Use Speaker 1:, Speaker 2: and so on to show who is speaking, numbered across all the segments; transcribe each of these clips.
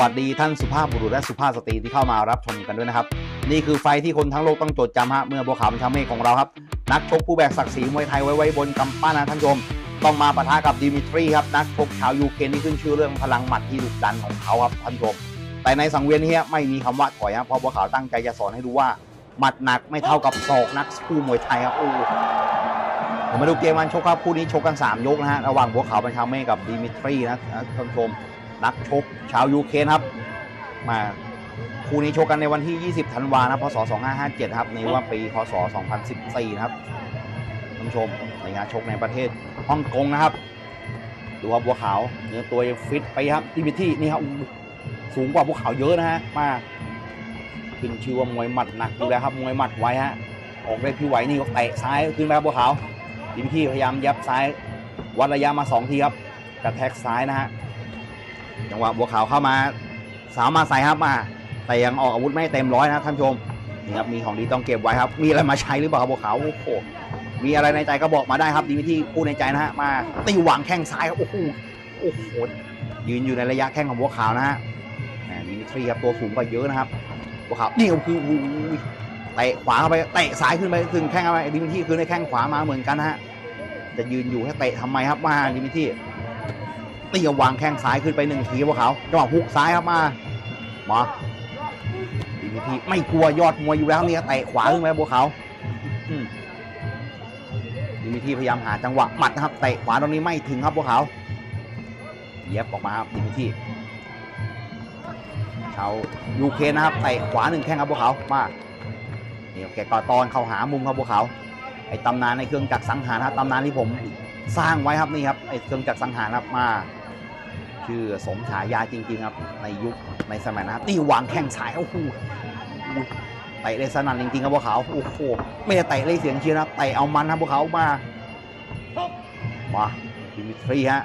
Speaker 1: วัสดีท่านสุภาพบุรุษและสุภาพสตรีที่เข้ามารับชมกันด้วยนะครับ นี่คือไฟที่คนทั้งโลกต้องจดจำฮะเมื่อบัวขาวบัญชาเมฆของเราครับ นักชกผู้แบกศักดิ์ศรีมวยไทยไว้ไว้บนกำปั้นนะท่านผู้ชม ต้องมาปะทะกับดิมิทรีครับนักชกชาวยูเครนที่ขึ้นชื่อเรื่องพลังหมัดที่ดุดันของเขาครับท่านผู้ชม แต่ในสังเวียนนี้ไม่มีคำว่าถอยครับเพราะบัวขาวตั้งใจจะสอนให้ดูว่าหมัดหนักไม่เท่ากับศอกนักสู้มวยไทยครับโอ้เดี๋ยวมาดูเกมวันชกครับคู่นี้ชกกันสามยกนะฮะระหว่างบัวขาวบัญชาเมฆกับดิมิทรีนะท่านผู้ชม นักชกชาวยูเครนครับ มาคู่นี้ชกกันในวันที่ 20 ธันวาคมนะพศ 2557 ครับในว่าปี พศ 2014 นะครับท่านผู้ชมในงานชกในประเทศฮ่องกงนะครับ ดูครับบัวขาวเนื้อตัวยังฟิตไปครับที่มิที่นี่ครับสูงกว่าบัวขาวเยอะนะฮะมาขึ้นชื่อว่ามวยหมัดหนักอยู่แล้วครับมวยหมัดไว้ฮะออกได้ผิวไหวนี่ก็เตะซ้ายขึ้นไปครับบัวขาวดิมที่พยายามยับซ้าย วัดระยะมาสองทีครับกระแทกซ้ายนะฮะ จังหวะบัวขาวเข้ามา สาวมาใส่ครับมา แต่ยังออกอาวุธไม่เต็มร้อยนะท่านชมนี่ครับมีของดีต้องเก็บไว้ครับ มีอะไรมาใช้หรือเปล่าครับบัวขาวโอ้โหมีอะไรในใจก็บอกมาได้ครับดีวิธีพูดในใจนะฮะมาตีหวังแข้งซ้ายครับโอ้โหโอ้โหยืนอยู่ในระยะแข้งของบัวขาวนะฮะแหมดิมิทรีครับตัวสูงกว่าเยอะนะครับบัวขาวนี่คือเตะขวาเข้าไปเตะซ้ายขึ้นไปถึงแข้งเข้าไปดิมิทรีคือในแข้งขวามาเหมือนกันนะฮะจะยืนอยู่ให้เตะทำไมครับมาดิมิท ตีเอาวางแข้งซ้ายขึ้นไปหนึ่งทีพวกเขาจังหวะฮุกซ้ายครับมามาดีมีทีไม่กลัวยอดมวยอยู่แล้วเนี่ยเตะขวาขึ้นไปบัวขาดีมีทีพยายามหาจังหวะหมัดนะครับเตะขวาตรงนี้ไม่ถึงครับบัวขาเย็บออกมาครับดีมีทีชาวยูเคนะครับเตะขวาหนึ่งแข้งครับบัวขามาเนี่ยแกก็ตอนเข้าหามุมครับบัวขาไอ้ตำนานในเครื่องจักรสังหารครับตำนานที่ผม สร้างไว้ครับนี่ครับไอ้เครื่องจักรสังหารครับมาชื่อสมฉายาจริง ๆ ครับ ในยุคในสมัยนะครับนี่วางแข้งสายโอ้โหเตะได้สนั่นจริงๆครับพวกเขาโอ้โหไม่ได้เตะเลยเสียงเชียร์นะเตะเอามันครับพวกเขามามาดิมิทรีฮะ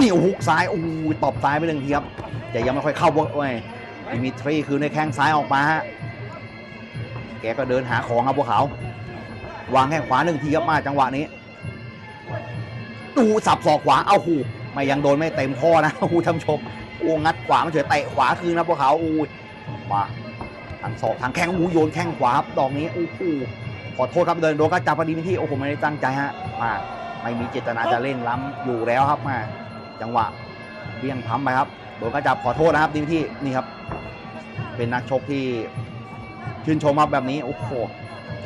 Speaker 1: นี่ฮุกซ้ายโอ้โหตบซ้ายไปหนึ่งทีครับแต่ยังไม่ค่อยเข้าเว้ยดิมิทรีคือในแข้งซ้ายออกมาฮะแกก็เดินหาของครับพวกเขาวางแข้งขวาหนึ่งทีครับมาจังหวะนี้ ดูสับศอกขวาเอาหูไม่ยังโดนไม่เต็มข้อนะหูท่านชมโอ้งัดขวามันเฉยเตะขวาคืนนะพวกเขาอู้มาทางศอกทางแข้งหูโยนแข้งขวาครับดอกนี้โอ้โหขอโทษครับเดินโดนก็จับพอดีไม่ที่โอ้โหไม่ได้ตั้งใจฮะมาไม่มีเจตนาจะเล่นล้ำอยู่แล้วครับมาจังหวะเบี่ยงพัมไปครับโดนก็จับขอโทษนะครับดีไม่ที่นี่ครับ เป็นนักชกที่ชื่นชมครับแบบนี้โอ้โห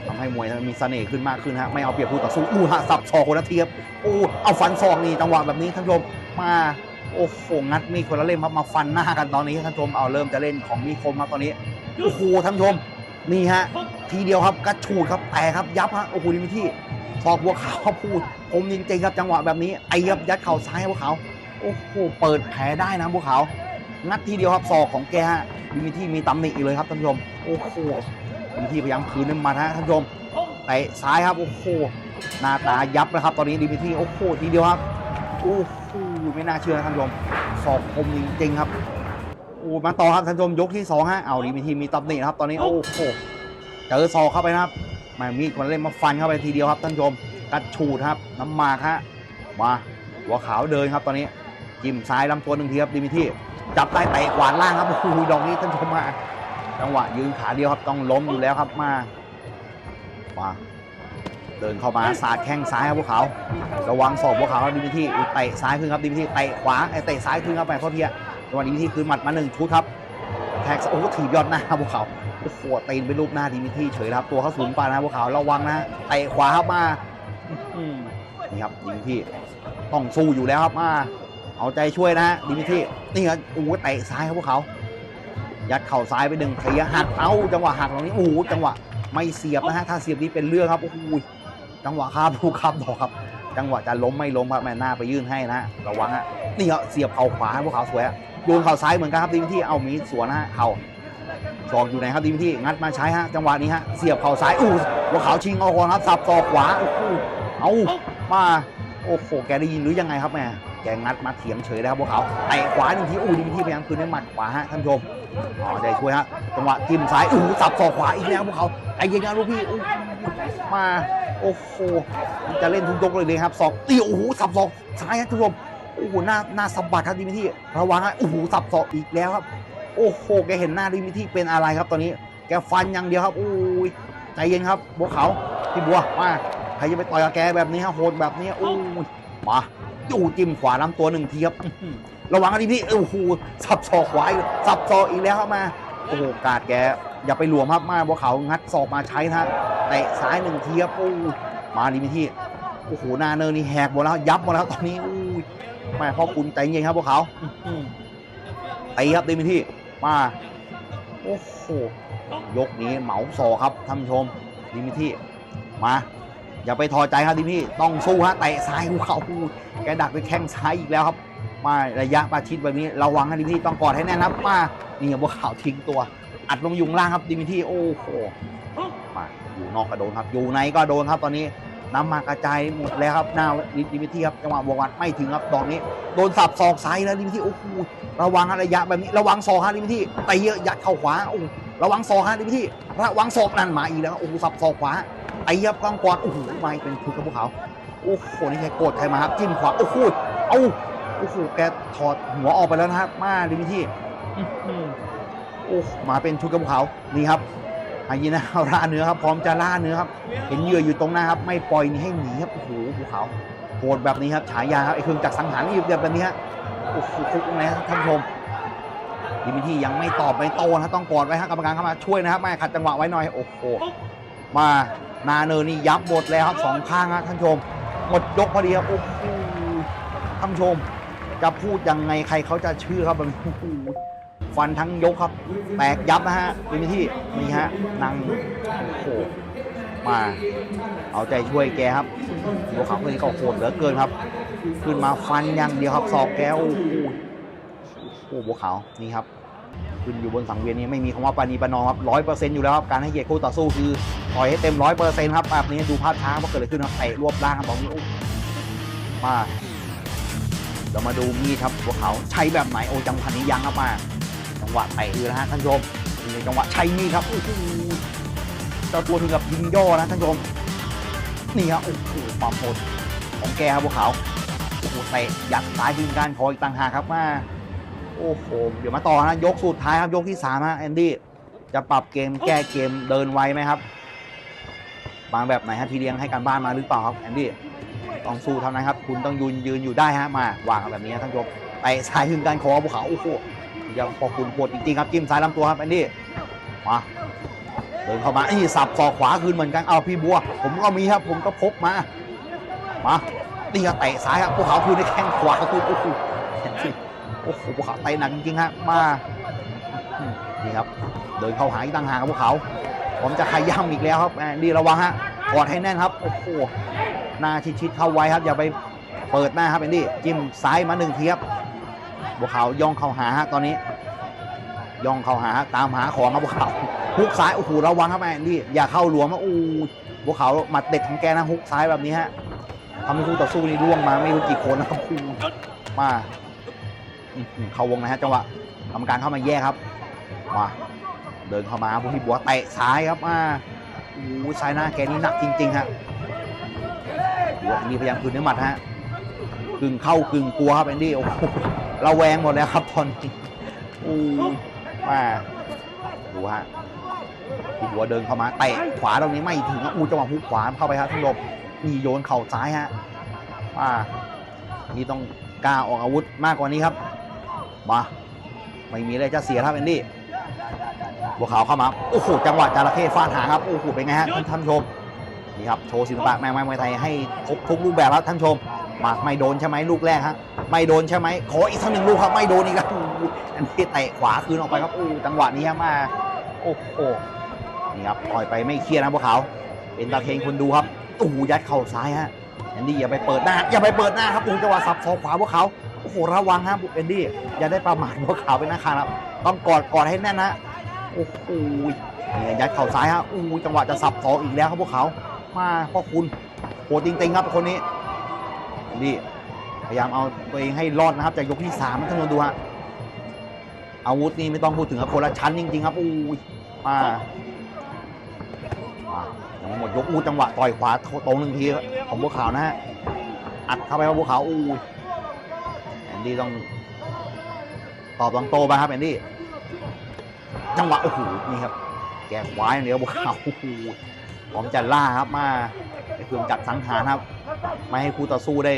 Speaker 1: ทำให้มวยมีเสน่ห์ขึ้นมากขึ้นฮะไม่เอาเปรียบคู่ต่อสู้อู้ฮะสับศอกคนละทีครับโอ้เอาฟันศอกนี่จังหวะแบบนี้ท่านผู้ชมมาโอ้โหงัดมีคนละเล่มครับมาฟันหน้ากันตอนนี้ท่านผู้ชมเอาเริ่มจะเล่นของมีคมครับตอนนี้โอ้โหท่านผู้ชมนี่ฮะทีเดียวครับกระชูดครับแต่ครับยับฮะโอ้โหนี่มีที่ศอกบัวขาวพูดผมจริงๆครับจังหวะแบบนี้ไอ้ยับยัดเข่าซ้ายบัวขาวโอ้โหเปิดแผลได้นะบัวขาวงัดทีเดียวครับศอกของแกฮะมีที่มีตำหนิอีกเลยครับท่านผู้ชมโอ้โห มีที่พยายามคืนน้ำมาฮะท่านผู้ชมเตะซ้ายครับโอ้โหหน้าตายับนะครับ ตอนนี้ดีมิที่โอ้โหทีเดียวครับโอ้โหไม่น่าเชื่อท่านผู้ชมสอบคมจริงๆครับโอ้มาต่อครับท่านผู้ชมยกที่สองฮะเอาดีมิที่มีตำหนินะครับ ตอนนี้โอ้โหเจอศอกเข้าไปนะครับมามีดคนเล่นมาฟันเข้าไปทีเดียวครับท่านผู้ชมกัดฉูดครับน้ำมากฮะมาหัวขาวเดินครับตอนนี้จิ้มซ้ายลำตัวหนึ่งทีครับดีมิที่จับใต้เตะขวานล่างครับโอ้โหดอกนี้ท่านผู้ชมมา จังหวะยืนขาเดียวครับต้องล้มอยู่แล้วครับมามาเดินเข้ามาสาดแข้งซ้ายครับพวกเขา ระวังศอกพวกเขาครับดิมิที่เตะซ้ายขึ้นครับดิมิที่เตะขวาไอ้เตะซ้ายขึ้นครับไปเขาเทียจังหวะดิมิที่คืนหมัดมาหนึ่งชุดครับแท็กโอ้โหถีบยอดหน้าครับพวกเขาโอ้โหตีนไปรูปหน้าดิมิที่เฉยครับตัวเขาสูงไปนะพวกเขาระวังนะเตะขวาครับมาอืมนี่ครับดิมิที่ต้องสู้อยู่แล้วครับมาเอาใจช่วยนะฮะดิมิที่นี่ครับโอ้โหเตะซ้ายครับพวกเขา ยัดเข่าซ้ายไปหนึ่งเทียหักเอ้าจังหวะหักตรงนี้โอ้จังหวะไม่เสียบนะฮะถ้าเสียบนี้เป็นเรื่องครับโอ้โหจังหวะข้ามผู้ข้าดอกครับ จังหวะจะล้มไม่ล้มครับแม่หน้าไปยื่นให้นะระวังฮะนี่ครับเสียบเข่าขวาพวกเขาสวยฮะโยนเข่าซ้ายเหมือนกันครับดีที่เอามีสวนนะฮะเข่าศอกอยู่ไหนครับดีที่งัดมาใช้ฮะจังหวะนี้ฮะเสียบเข่าซ้ายอู้พวกเขาชิงเอาก่อนครับสับศอกขวาโอ้โหเอามาโอ้โหแกได้ยินหรือยังไงครับแม่ แกงัดมาเถียงเฉยนะครับพวกเขาเตะขวาหนึ่งทีอู้ดีที่พยายามคืนด้วยหมัดขวาฮะท่านผู้ชมอ๋อใจช่วยฮะจังหวะจิ้มซ้ายอู้สับศอกขวาอีกแล้วพวกเขาไอ้ยังไงลูกพี่อู้มาโอ้โหจะเล่นทุกยกเลยเลยครับศอกตีโอ้โหสับศอกซ้ายฮะท่านผู้ชมโอ้โหหน้าหน้าสะบัดครับดิมิที่ระวังฮะโอ้โหสับศอกอีกแล้วครับ โอ้โหแกเห็นหน้าดิมิที่เป็นอะไรครับตอนนี้ แกฟันอย่างเดียวครับโอ้ยใจเย็นครับบัวขาพี่บัวมาใครจะไปต่อยกับแกแบบนี้ฮะโหดแบบนี้โอ้มา ดูจิ้มขวาลำตัวหนึ่งทีครับอื้อหือระวังครับดิมิที่โอ้โหสับศอกขวาอีกสับศอกอีกแล้วครับมาโอ้โหกาดแกอย่าไปหลวมครับมาบัวขาวงัดศอกมาใช้นะฮะเตะซ้ายหนึ่งทีครับโอ้ยมาดิมิที่โอ้โหหนาเนินนี่แหกหมดแล้วยับหมดแล้วตอนนี้อุ้ยแม่พ่อคุณใจเย็นครับพวกเขาอื้อหือตีครับดีมิที่มาโอ้โหยกนี้เหมาศอกครับท่านผู้ชมดีมิที่มา อย่าไปทอใจครับดีมิที่ต้องสู้ฮะเตะซ้ายพวกเขาแกดักไปแข้งซ้ายอีกแล้วครับมาระยะประชิดแบบนี้ระวังครับดีมิที่ต้องกอดให้แน่นครับมานี่ครับพวเขาทิ้งตัว อัดลงยุงล่างครับดีมิที่โอ้โหมาอยู่นอกก็โดนครับ อยู่ในก็โดนครับตอนนี้น้ำมากระจายหมดแล้วครับหน้าดิมิที่ครับจังหวะบวกวัดไม่ถึงครับดอกนี้โดนสับศอกซ้ายแล้วดิมิที่โอ้โหระวังระยะแบบนี้ระวังศอกฮะดิมิที่ไปเยอะยัดเข้าขวาโอ้โหระวังศอกฮะดิมิที่ระวังศอกนั่นมาอีกแล้วครับโอ้โหสับศอกขวา ไอ้ยับกองกอดโอ้โหไม่เป็นคือกับพวกเขาโอ้โหนี่ใครโกรธใครมาครับจิ้มขวาโอ้โหเอ้าโอ้โหแกถอดหัวออกไปแล้วนะครับมาดิมิที่อื้อหือโอ้มาเป็นชุดกับพวกเขานี่ครับไฮยีน่าล่าเนื้อครับพร้อมจะล่าเนื้อครับ เห็นเหยื่ออยู่ตรงหน้าครับ ไม่ปล่อยนี่ให้หนีครับโอ้โหภูเขาโหดแบบนี้ครับฉายาครับไอ้เครื่องจักรสังหารนี่แบบนี้ฮะโอ้โหคุกตรงไหนท่านผู้ชมดิมิที่ยังไม่ตอบไม่โตนะต้องกอดไว้ฮะกรรมการเข้ามาช่วยนะครับไม่ขัดจังหวะไว้หน่อยโอ้โหมา นาเนอร์นี่ยับหมดแล้วครับสองข้างครับท่านชม หมดยกพอดีครับโอ้โหท่านชม จะพูดยังไงใครเขาจะเชื่อครับแบบนี้โอ้โหฟันทั้งยกครับ แตกยับนะฮะดิมิที่นี่ฮะนั่งโอ้โหมาเอาใจช่วยแกครับบัวขาวคนนี้ก็โหดเหลือเกินครับ ขึ้นมาฟันอย่างเดียวครับศอกแกโอ้โหโอ้โหบัวขาวนี่ครับ ขึ้นอยู่บนสังเวียนนี้ไม่มีคำว่าปานีปานอมครับร้อยเปอร์เซ็นต์อยู่แล้วครับการให้เกียรติคู่ต่อสู้คือต่อยให้เต็มร้อยเปอร์เซ็นต์ครับแบบนี้ดูภาพช้าว่าเกิดอะไรขึ้นครับเตะรวบร่างครับบอกนี้มาเดี๋ยวมาดูมีดครับบัวขาใช้แบบไหนโอ้จังหวะนี้ยังครับมาจังหวะเตะคือนะฮะท่านชมนี่จังหวะใช้มีดครับโอ้โหเจ้าตัวถึงกับยิงย่อนะท่านชมนี่ครับโอ้โหความโหดของแกครับพวกเขาโอ้โหเตะยัดซ้ายทีมการคออีกต่างหากครับมา โอ้โห เดี๋ยวมาต่อนะ ยกสุดท้ายครับ ยกที่สามนะแอนดี้ จะปรับเกมแก้เกมเดินไวไหมครับบางแบบไหนฮะทีเลี้ยงให้การบ้านมาหรือเปล่าครับแอนดี้ ต้องสู้เท่านั้นครับ คุณต้องยืนยืนอยู่ได้ฮะ มาวางแบบนี้นะท่านผู้ชมเตะซ้ายถึงการคอภูเขาโอ้โหยังพอคุณปวดจริงๆครับจิ้มซ้ายลำตัวครับแอนดี้ มาเดินเข้ามานี่สับศอกขวาคืนเหมือนกันเอาพี่บัว ผมก็มีครับผมก็พกมา มานี่ก็เตะซ้ายครับภูเขาคืนในแข้งขวาคืนโอ้โห โอ้โหภูเขาเตะหนักจริงๆฮะมาอืมนี่ครับเดินเข้าหาอีกต่างหากครับภูเขาผมจะขย้ำอีกแล้วครับดีระวังฮะกอดให้แน่นครับโอ้โหหน้าชิดๆเข้าไว้ครับอย่าไปเปิดหน้าครับแอนดี้จิ้มซ้ายมาหนึ่งทีครับบัวขาย่องเข้าหาฮะตอนนี้ ย่องเข้าหาตามหาของครับบัวขาฮุกซ้ายโอ้โหระวังครับแอนดี้อย่าเข้าหลวมนะอู้บัวขาหมัดเด็ดของแกนะฮุกซ้ายแบบนี้ฮะทำให้คู่ต่อสู้นี่ร่วงมาไม่รู้กี่คนนะครับคู่มา เข้าวงนะฮะจังหวะกรรมการเข้ามาแยกครับมาเดินเข้ามาพวกพี่บัวเตะซ้ายครับมาโอ้ซ้ายหน้าแกนี่หนักจริงๆฮะบัวอันนี้พยายามคืนด้วยหมัดฮะกึ่งเข้ากึ่งกลัวครับแอนดี้โอ้โหระแวงหมดแล้วครับตอนนี้อู้มาดูฮะพี่บัวเดินเข้ามาเตะขวาตรงนี้ไม่ถึงอู้จังหวะฮุกขวาเข้าไปครับท่านผู้ชมนี่โยนเข่าซ้ายฮะว่านี่ต้องกล้าออกอาวุธมากกว่านี้ครับ มา ไม่มีอะไรจะเสียครับแอนดี้บัวขาวเข้ามาโอ้โหจังหวะจระเข้ฟาดหางครับโอ้โหเป็นไงฮะท่านท่านผู้ชมนี่ครับโชว์ศิลปะแมงไม้มวยไทยให้ครบทุกรูปแบบครับท่านผู้ชมมาไม่โดนใช่ไหมลูกแรกฮะไม่โดนใช่ไหมขออีกสักหนึ่งลูกครับไม่โดนอีกแล้วโอ้โหอันนี้เตะขวาคืนออกไปครับโอ้โหจังหวะนี้ฮะมาโอ้โหนี่ครับปล่อยไปไม่เครียดนะพวกเขาเป็นตาเทงคนดูครับโอ้โหยัดเข่าซ้ายฮะแอนดี้อย่าไปเปิดหน้าอย่าไปเปิดหน้าครับโอ้โหจังหวะสับศอกขวาพวกเขาโอ้โหระวังฮะแอนดี้อย่าได้ประมาทพวกเขาเป็นนักขาครับต้องกอดกอดให้แน่นนะโอ้โหยัดเข่าซ้ายฮะโอ้จังหวะจะสับศออีกแล้วครับพวกเขามาพ่อคุณโหดจริงๆครับคนนี้นดี้พยายามเอาตัวเองให้รอดนะครับจากยกที่สามท่านผู้ชมดูฮะอาวุธนี่ไม่ต้องพูดถึงครับคนละชั้นจริง ๆ ครับอู้มายังไม่หมดยกอู้จังหวะต่อยขวาตรงหนึ่งทีของบัวขาวนะฮะอัดเข้าไปครับบัวขาวอู้ อนดี้ต้องตอบตองโตไปครับแอนดี้จังหวะโอ้โหนี่ครับ แกะขวาอย่างเดียวบุกเขาโอ้โหพร้อมจะล่าครับมาไอ้เครื่องจักรสังหารครับ ไม่ให้คู่ต่อสู้ได้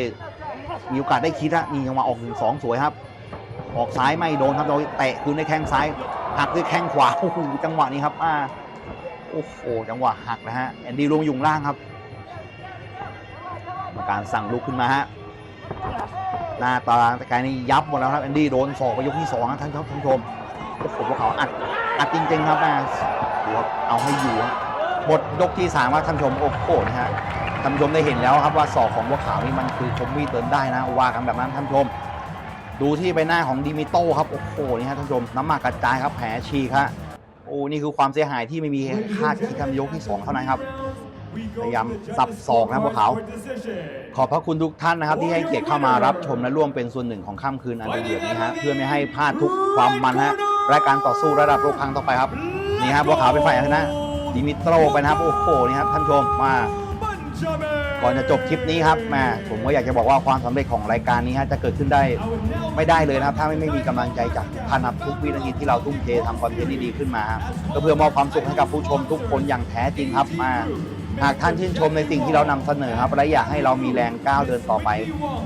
Speaker 1: มีโอกาสได้คิดอะนี่จังหวะออกหนึ่งสองสวยครับ ออกซ้ายไม่โดนครับโดยเตะคืนด้วยแข้งซ้ายหักด้วยแข้งขวาโอ้โหจังหวะนี้ครับมาโอ้โหจังหวะหักนะฮะแอนดี้ลงอยุงล่างครับกรรมการสั่งลุกขึ้นมาฮะ หน้าตาตะกายนี่ยับหมดแล้วครับแอนดี้โดนศอกไปยกที่สองนะท่านท่านผู้ชมโอ้โหพวกเขาอัดอัดจริงๆครับมาดูครับเอาให้อยู่ครับหมดยกที่สามครับท่านผู้ชมโอ้โหนะฮะท่านผู้ชมได้เห็นแล้วครับว่าศอกของวกเขาวนี่มันคือคมมีดเตินได้นะว่ากันแบบนั้นท่านผู้ชม ดูที่ใบหน้าของดิมิโต้ครับโอ้โหนี่ฮะท่านผู้ชมน้ำหมากกระจายครับแผลฉีกฮะโอ้นี่คือความเสียหายที่ไม่มีคาดคิดทำยกที่2เท่านั้นครับ พยายามสับศอกนะพวกเขาขอบพระคุณทุกท่านนะครับ ที่ให้เกียรติเข้ามารับชมและร่วมเป็นส่วนหนึ่งของค่ำคืนอันดีเดือดนี้ฮะเพื่อไม่ให้พลาดทุกความมันฮะและการต่อสู้ระดับโลกครั้งต่อไปครับนี่ครับพวกเขาเป็นฝ่ายชนะดิมิโตรไปนะครับโอ้โหนี่ครับท่านชมมาก่อนจะจบคลิปนี้ครับแม่ผมก็อยากจะบอกว่าความสำเร็จของรายการนี้ฮะจะเกิดขึ้นได้ไม่ได้เลยนะครับ ถ้าไม่ไม่มีกำลังใจจากท่านับทุกวินาทีที่เราทุ่มเททำคอนเทนต์ดีๆขึ้นมา ก็เพื่อมอบความสุขให้กับผู้ชมทุกคนอย่างแท้จริงครับมา หากท่านชื่นชมในสิ่งที่เรานำเสนอครับและอยากให้เรามีแรงก้าวเดินต่อไป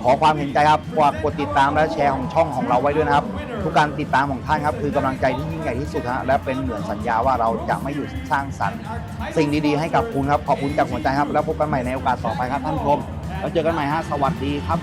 Speaker 1: ขอความเห็นใจครับฝากกดติดตามและแชร์ของช่องของเราไว้ด้วยนะครับ ทุกการติดตามของท่านครับ คือกำลังใจที่ยิ่งใหญ่ที่สุดฮะและเป็นเหมือนสัญญาว่าเราจะไม่หยุดสร้างสรรค์ สิ่งดีๆให้กับคุณครับขอบคุณจากหัวใจครับ แล้วพบกันใหม่ในโอกาสต่อไปครับท่านผู้ชมแล้วเจอกันใหม่ฮะสวัสดีครับ